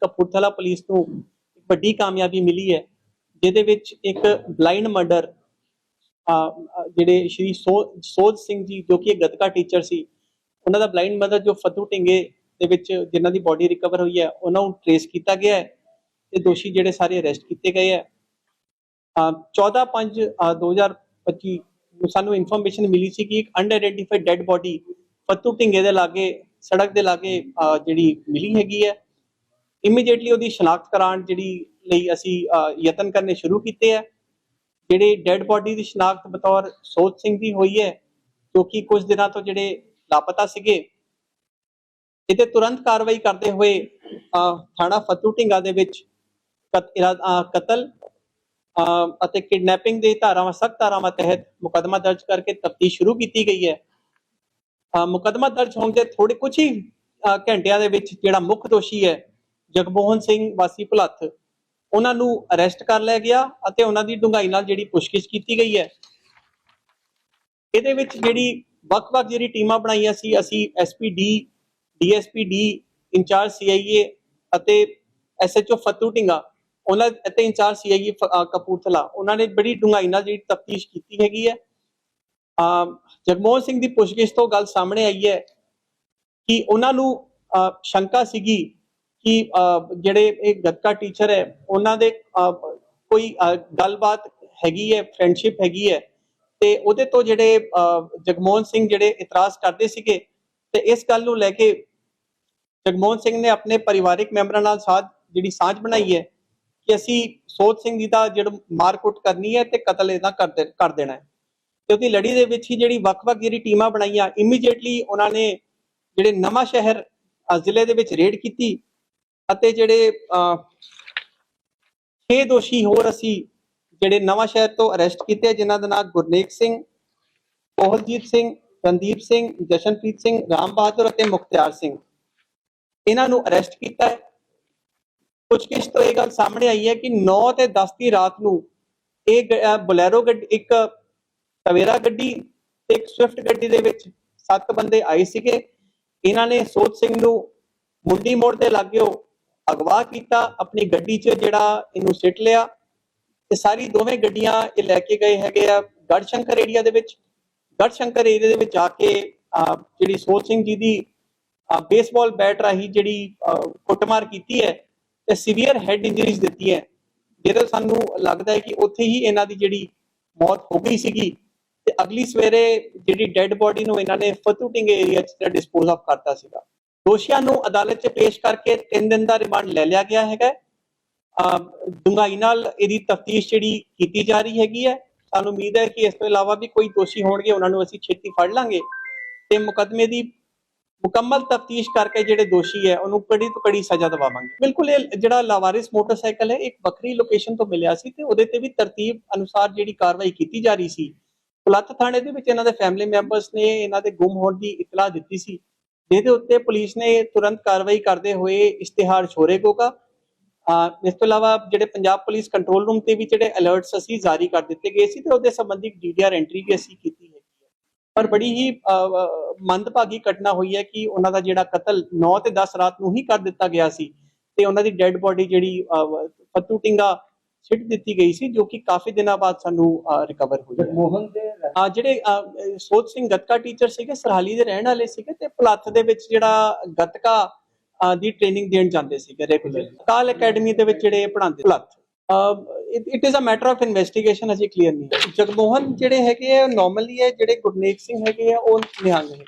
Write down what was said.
Kapurthala police ਨੂੰ ਵੱਡੀ ਕਾਮਯਾਬੀ ਮਿਲੀ ਹੈ, ਜਿਹਦੇ ਵਿੱਚ ਇੱਕ ਬਲਾਈਂਡ ਮਰਡਰ ਜਿਹੜੇ ਸ਼੍ਰੀ ਸੋ- ਸੋਧ ਸਿੰਘ ਜੀ, ਜੋ ਕਿ ਇੱਕ ਗੱਤਕਾ ਟੀਚਰ ਸੀ, ਉਹਨਾਂ ਦਾ ਬਲਾਈਂਡ ਮਰਡਰ ਜੋ ਫਤੂ ਢਿੰਗੇ ਦੇ ਵਿੱਚ ਜਿਨ੍ਹਾਂ ਦੀ ਬਾਡੀ ਰਿਕਵਰ ਹੋਈ ਹੈ, ਉਹਨਾਂ ਨੂੰ ਟ੍ਰੇਸ ਕੀਤਾ ਗਿਆ ਹੈ ਤੇ ਦੋਸ਼ੀ ਜਿਹੜੇ ਸਾਰੇ ਅਰੈਸਟ ਕੀਤੇ ਗਏ ਹੈ। 14 5 2025 ਨੂੰ ਸਾਨੂੰ ਇਨਫੋਰਮੇਸ਼ਨ ਮਿਲੀ ਸੀ ਕਿ ਇੱਕ unidentified dead body Fattu Dhinga ਦੇ ਲਾਗੇ, ਸੜਕ ਦੇ ਲਾਗੇ ਜਿਹੜੀ ਮਿਲੀ ਹੈਗੀ ਹੈ। ਇਮੀਡੀਏਟਲੀ ਉਹਦੀ ਸ਼ਨਾਖਤ ਕਰਾਉਣ ਜਿਹੜੀ ਲਈ ਅਸੀਂ ਯਤਨ ਕਰਨੇ ਸ਼ੁਰੂ ਕੀਤੇ ਹੈ ਜਿਹੜੇ ਡੈੱਡ ਬਾਡੀ ਦੀ ਸ਼ਨਾਖਤ ਬਤੌਰ ਸੋਚ ਸਿੰਘ ਦੀ ਹੋਈ ਹੈ ਜੋ ਕੁਝ ਦਿਨਾਂ ਤੋਂ ਜਿਹੜੇ ਲਾਪਤਾ ਸੀਗੇ ਇਹਦੇ ਤੁਰੰਤ ਕਾਰਵਾਈ ਕਰਦੇ ਹੋਏ ਥਾਣਾ ਫਤੂ ਢਿੰਗਾ ਦੇ ਵਿੱਚ ਕਤ- ਕਤਲ ਅਤੇ ਕਿਡਨੈਪਿੰਗ ਦੇ ਧਾਰਾਵਾਂ ਸਖਤ ਧਾਰਾਵਾਂ ਤਹਿਤ ਮੁਕੱਦਮਾ ਦਰਜ ਕਰਕੇ ਤਫਤੀਸ਼ ਸ਼ੁਰੂ ਕੀਤੀ ਗਈ ਹੈ। ਅਹ, ਮੁਕੱਦਮਾ ਦਰਜ ਹੋਣ ਦੇ ਥੋੜੇ ਕੁਝ ਹੀ ਘੰਟਿਆਂ ਦੇ ਵਿੱਚ ਜਿਹੜਾ ਮੁੱਖ ਦੋਸ਼ੀ ਹੈ ਜਗਮੋਹਨ ਸਿੰਘ ਵਾਸੀ ਭੁਲੱਥ ਉਹਨਾਂ ਨੂੰ ਅਰੈਸਟ ਕਰ ਲਿਆ ਗਿਆ ਅਤੇ ਉਹਨਾਂ ਦੀ ਡੂੰਘਾਈ ਨਾਲ ਜਿਹੜੀ ਪੁੱਛਗਿੱਛ ਕੀਤੀ ਗਈ ਹੈ। ਇਹਦੇ ਵਿੱਚ ਜਿਹੜੀ ਵੱਖ-ਵੱਖ ਜਿਹੜੀ ਟੀਮਾਂ ਬਣਾਈਆਂ ਸੀ ਅਸੀਂ SPD DSPD in charge CIA ਅਤੇ ਐਸਐਚਓ ਫਤੂ ਢਿੰਗਾ ਉਹਨਾਂ ਅਤੇ ਇੰਚਾਰਜ ਸੀਆਈਏ ਕਪੂਰਥਲਾ ਉਹਨਾਂ ਨੇ ਬੜੀ ਡੂੰਘਾਈ ਨਾਲ ਜਿਹੜੀ ਤਫਤੀਸ਼ ਕੀਤੀ ਹੈਗੀ ਹੈ। ਅਹ ਜਗਮੋਹਨ ਸਿੰਘ ਦੀ ਪੁੱਛਗਿੱਛ ਤੋਂ ਗੱਲ ਸਾਹਮਣੇ ਆਈ ਹੈ ਕਿ ਉਹਨਾਂ ਨੂੰ ਅਹ, ਸ਼ੰਕਾ ਸੀਗੀ ਕਿ ਜਿਹੜੇ ਇਹ ਗੱਤਕਾ ਟੀਚਰ ਹੈ, ਉਹਨਾਂ ਦੇ ਕੋਈ ਗੱਲਬਾਤ ਹੈਗੀ ਹੈ ਫਰੈਂਡਸ਼ਿਪ ਹੈਗੀ ਹੈ, ਤੇ ਉਹਦੇ ਤੋਂ ਜਿਹੜੇ ਜਗਮੋਹਨ ਸਿੰਘ ਜਿਹੜੇ ਇਤਰਾਜ਼ ਕਰਦੇ ਸੀਗੇ, ਤੇ ਇਸ ਗੱਲ ਨੂੰ ਲੈ ਕੇ ਜਗਮੋਹਨ ਸਿੰਘ ਨੇ ਆਪਣੇ ਪਰਿਵਾਰਕ ਮੈਂਬਰਾਂ ਨਾਲ ਸਾਥ ਜਿਹੜੀ ਸਾਂਝ ਬਣਾਈ ਹੈ, ਕਿ ਅਸੀਂ ਸੋਧ ਸਿੰਘ ਜੀ ਦਾ ਜਿਹੜਾ ਮਾਰਕੁੱਟ ਕਰਨੀ ਹੈ ਤੇ ਕਤਲ ਇਹਦਾ ਕਰ ਦੇ- ਕਰ ਦੇਣਾ ਹੈ। ਤੇ ਉਹਦੀ ਲੜੀ ਦੇ ਵਿੱਚ ਹੀ ਜਿਹੜੀ ਵੱਖ-ਵੱਖ ਜਿਹੜੀ ਟੀਮਾਂ ਬਣਾਈਆਂ ਇਮੀਡੀਏਟਲੀ ਉਹਨਾਂ ਨੇ ਜਿਹੜੇ ਨਵਾਂ ਸ਼ਹਿਰ ਜ਼ਿਲ੍ਹੇ ਦੇ ਵਿੱਚ ਰੇਡ ਕੀਤੀ ਅਤੇ ਜਿਹੜੇ ਅ, ਛੇ ਦੋਸ਼ੀ ਹੋਰ ਅਸੀਂ ਜਿਹੜੇ ਨਵਾਂ ਸ਼ਹਿਰ ਤੋਂ ਅਰੈਸਟ ਕੀਤੇ ਜਿਨ੍ਹਾਂ ਦਾ ਨਾਮ ਗੁਰਨੇਕ ਸਿੰਘ ਕੋਹਲਜੀਤ ਸਿੰਘ ਰਣਦੀਪ ਸਿੰਘ ਜਸ਼ਨਪ੍ਰੀਤ ਸਿੰਘ ਰਾਮ ਬਹਾਦਰ ਅਤੇ ਮੁਖਤਿਆਰ ਸਿੰਘ। ਇਹਨਾਂ ਨੂੰ ਅਰੈਸਟ ਕੀਤਾ ਹੈ। ਪੁੱਛਗਿੱਛ ਤੋਂ ਇਹ ਗੱਲ ਸਾਹਮਣੇ ਆਈ ਹੈ ਕਿ 9 ਤੇ 10 ਦੀ ਰਾਤ ਨੂੰ ਇਹ ਗ- ਗੱਡੀ ਇੱਕ ਟਵੇਰਾ ਗੱਡੀ ਤੇ ਇੱਕ ਸਵਿਫਟ ਗੱਡੀ ਦੇ ਵਿੱਚ ਸੱਤ ਬੰਦੇ ਆਏ ਸੀਗੇ। ਇਹਨਾਂ ਨੇ ਸੋਚ ਸਿੰਘ ਨੂੰ ਮੁੰਡੀ ਮੋੜ ਦੇ ਲਾਗਿਓ ਅਗਵਾ ਕੀਤਾ, ਆਪਣੀ ਗੱਡੀ 'ਚ ਜਿਹੜਾ ਇਹਨੂੰ ਸਿੱਟ ਲਿਆ। ਤੇ ਸਾਰੀ ਦੋਵੇਂ ਗੱਡੀਆਂ ਇਹ ਲੈ ਕੇ ਗਏ ਹੈਗੇ ਆ ਗੜਸ਼ੰਕਰ ਏਰੀਆ ਦੇ ਵਿੱਚ। ਗੜਸ਼ੰਕਰ ਏਰੀਆ ਦੇ ਵਿੱਚ ਜਾ ਕੇ ਜਿਹੜੀ ਸੋਚ ਸਿੰਘ ਜੀ ਦੀ ਬੇਸਬਾਲ ਬੈਟ ਰਾਹੀਂ ਜਿਹੜੀ ਕੁੱਟਮਾਰ ਕੀਤੀ ਹੈ ਤੇ ਸੀਵੀਅਰ ਹੈਡ ਇੰਜਰੀਜ਼ ਦਿੱਤੀ ਹੈ। ਜਿਹਦੇ ਸਾਨੂੰ ਲੱਗਦਾ ਹੈ ਕਿ ਉੱਥੇ ਹੀ ਇਹਨਾਂ ਦੀ ਜਿਹੜੀ ਮੌਤ ਹੋ ਗਈ ਸੀਗੀ। ਤੇ ਅਗਲੀ ਸਵੇਰੇ ਜਿਹੜੀ ਡੈੱਡ ਬੋਡੀ ਨੂੰ ਇਹਨਾਂ ਨੇ ਫਤੂਟਿੰਗ ਏਰੀਆ 'ਚ ਡਿਸਪੋਜ਼ ਆਫ ਕਰਤਾ ਸੀਗਾ। ਦੋਸ਼ੀਆਂ ਨੂੰ ਅਦਾਲਤ 'ਚ ਪੇਸ਼ ਕਰਕੇ 3 ਦਿਨ ਦਾ ਰਿਮਾਂਡ ਲੈ ਲਿਆ ਗਿਆ ਹੈਗਾ। ਡੂੰਘਾਈ ਨਾਲ ਇਹਦੀ ਤਫਤੀਸ਼ ਜਿਹੜੀ ਕੀਤੀ ਜਾ ਰਹੀ ਹੈਗੀ ਹੈ। ਸਾਨੂੰ ਉਮੀਦ ਹੈ ਕਿ ਇਸ ਤੋਂ ਇਲਾਵਾ ਵੀ ਕੋਈ ਦੋਸ਼ੀ ਹੋਣਗੇ, ਉਹਨਾਂ ਨੂੰ ਅਸੀਂ ਛੇਤੀ ਫੜ ਲਾਂਗੇ। ਤੇ ਮੁਕੱਦਮੇ ਦੀ ਮੁਕੰਮਲ ਤਫਤੀਸ਼ ਕਰਕੇ ਜਿਹੜੇ ਦੋਸ਼ੀ ਹੈ, ਉਹਨੂੰ ਕੜੀ ਤੋਂ ਕੜੀ ਸਜ਼ਾ ਦਿਵਾਵਾਂਗੇ। ਬਿਲਕੁਲ ਇਹ ਜਿਹੜਾ ਲਾਵਾਰਿਸ ਮੋਟਰਸਾਈਕਲ ਹੈ ਇੱਕ ਵੱਖਰੀ ਲੋਕੇਸ਼ਨ ਤੋਂ ਮਿਲਿਆ ਸੀ ਤੇ ਉਹਦੇ ਤੇ ਵੀ ਤਰਤੀਬ ਅਨੁਸਾਰ ਜਿਹੜੀ ਕਾਰਵਾਈ ਕੀਤੀ ਜਾ ਰਹੀ ਸੀ। ਪੁਲੱਥ ਥਾਣੇ ਦੇ ਵਿੱਚ ਇਹਨਾਂ ਦੇ ਫੈਮਿਲੀ ਮੈਂਬਰਸ ਨੇ ਇਹਨਾਂ ਦੇ ਗੁੰਮ ਹੋਣ ਦੀ ਇਤਲਾਹ ਦਿੱਤੀ ਸੀ। ਜਿਹਦੇ ਉੱਤੇ ਪੁਲਿਸ ਨੇ ਤੁਰੰਤ ਕਾਰਵਾਈ ਕਰਦੇ ਹੋਏ ਇਸ਼ਤਿਹਾਰ ਛੋੜੇਗੋਗਾ ਅਹ ਇਸ ਤੋਂ ਇਲਾਵਾ ਜਿਹੜੇ ਪੰਜਾਬ ਪੁਲਿਸ ਕੰਟਰੋਲ ਰੂਮ ਤੇ ਵੀ ਜਿਹੜੇ ਅਲਰਟਸ ਅਸੀਂ ਜਾਰੀ ਕਰ ਦਿੱਤੇ ਗਏ ਸੀ ਤੇ ਉਹਦੇ ਸੰਬੰਧੀ ਡੀਡੀਆਰ ਐਂਟਰੀ ਵੀ ਅਸੀਂ ਕੀਤੀ ਹੈ। ਪਰ ਬੜੀ ਹੀ ਮੰਦਭਾਗੀ ਘਟਨਾ ਹੋਈ ਹੈ ਕਿ ਉਹਨਾਂ ਦਾ ਜਿਹੜਾ ਕਤਲ 9 ਤੇ 10 ਰਾਤ ਨੂੰ ਹੀ ਕਰ ਦਿੱਤਾ ਗਿਆ ਸੀ ਤੇ ਉਹਨਾਂ ਦੀ ਡੈੱਡ ਬੋਡੀ ਜਿਹੜੀ ਅਹ, ਫੱਤੂ ਟਿੰਗਾ ਸਿੱਟ ਦਿੱਤੀ ਗਈ ਸੀ ਜੋ ਕਿ ਕਾਫੀ ਦਿਨਾਂ ਬਾਅਦ ਸਾਨੂੰ ਰਿਕਵਰ ਹੋਈ ਹੈ। ਜਗਮੋਹਨ ਦੇ ਆ ਜਿਹੜੇ ਸੋਚ ਸਿੰਘ ਗੱਤਕਾ ਟੀਚਰ ਸੀਗੇ ਸਰਹਾਲੀ ਦੇ ਰਹਿਣ ਵਾਲੇ ਸੀਗੇ ਤੇ ਪਲੱਥ ਦੇ ਵਿੱਚ ਜਿਹੜਾ ਗੱਤਕਾ ਦੀ ਟ੍ਰੇਨਿੰਗ ਦੇਣ ਜਾਂਦੇ ਸੀਗੇ ਰੈਗੂਲਰ ਕਾਲ ਅਕੈਡਮੀ ਦੇ ਵਿੱਚ ਜਿਹੜੇ ਪੜ੍ਹਾਉਂਦੇ ਪਲੱਥ। It is a matter of investigation Ajay clear ਨਹੀਂ। ਜਗਮੋਹਨ ਜਿਹੜੇ ਹੈਗੇ ਆ ਨਾਰਮਲੀ ਹੈ ਜਿਹੜੇ ਗੁਰਨੇਕ ਸਿੰਘ ਹੈਗੇ ਆ ਉਹ ਨਿਹੰਗ ਨੇ।